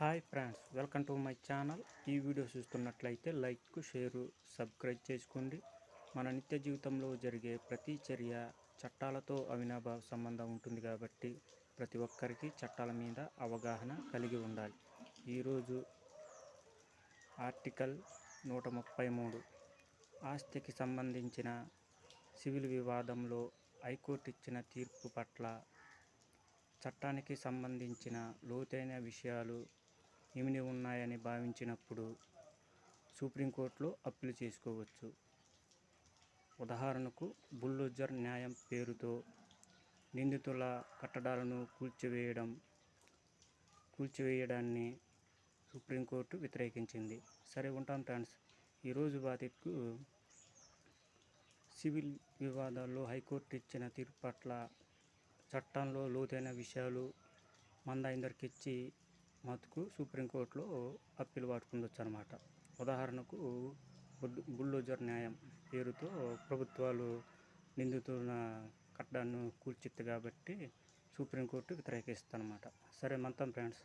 Hi friends welcome to my channel. ఈ video చూస్తున్నట్లయితే like share subscribe చేసుకోండి. మన నిత్య జీవితంలో జరిగే ప్రతి చర్య చట్టాలతో అవినాభావ సంబంధం ఉంటుంది కాబట్టి ప్రతి ఒక్కరికి చట్టాల మీద అవగాహన కలిగి ఉండాలి. ఈరోజు ఆర్టికల్ నూట ముప్పై మూడు. ఆస్తికి సంబంధించిన సివిల్ వివాదంలో హైకోర్టు ఇచ్చిన తీర్పు పట్ల చట్టానికి సంబంధించిన లోతైన విషయాలు ఏమిని ఉన్నాయని భావించినప్పుడు సుప్రీంకోర్టులో అప్పీల్ చేసుకోవచ్చు. ఉదాహరణకు బుల్డోజర్ న్యాయం పేరుతో నిందితుల కట్టడాలను కూల్చివేయడం కూల్చివేయడాన్ని సుప్రీంకోర్టు వ్యతిరేకించింది. సరే ఉంటాం ఫ్రెండ్స్. ఈరోజు బాధితుకు సివిల్ వివాదాల్లో హైకోర్టు ఇచ్చిన తీర్పు పట్ల చట్టంలో లోతైన విషయాలు మందైందరికి ఇచ్చి మతుకు సుప్రీంకోర్టులో అప్పీల్ పట్టుకుండొచ్చు అనమాట ఉదాహరణకు బుల్డోజర్ న్యాయం పేరుతో ప్రభుత్వాలు నిందితున్న కట్టడాన్ని కూల్చిద్ది కాబట్టి సుప్రీంకోర్టు వ్యతిరేకిస్తుంది అనమాట సరే మంతం ఫ్రెండ్స్.